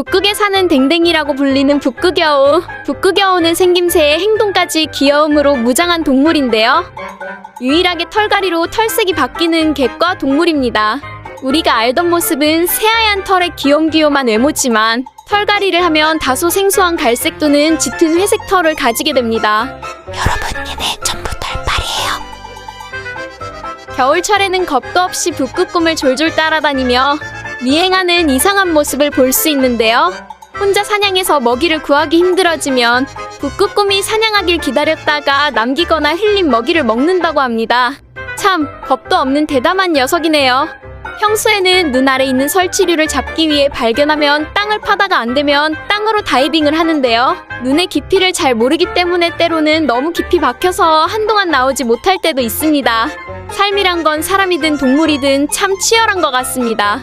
북극에 사는 댕댕이라고 불리는 북극여우. 북극여우는 생김새에 행동까지 귀여움으로 무장한 동물인데요. 유일하게 털갈이로 털색이 바뀌는 객과 동물입니다. 우리가 알던 모습은 새하얀 털의 귀염귀염한 외모지만 털갈이를 하면 다소 생소한 갈색 또는 짙은 회색 털을 가지게 됩니다. 여러분 얘네 전부 털빨이에요. 겨울철에는 겁도 없이 북극곰을 졸졸 따라다니며 미행하는 이상한 모습을 볼 수 있는데요. 혼자 사냥해서 먹이를 구하기 힘들어지면 북극곰이 사냥하길 기다렸다가 남기거나 흘린 먹이를 먹는다고 합니다. 참, 겁도 없는 대담한 녀석이네요. 평소에는 눈 아래 있는 설치류를 잡기 위해 발견하면 땅을 파다가 안 되면 땅으로 다이빙을 하는데요. 눈의 깊이를 잘 모르기 때문에 때로는 너무 깊이 박혀서 한동안 나오지 못할 때도 있습니다. 삶이란 건 사람이든 동물이든 참 치열한 것 같습니다.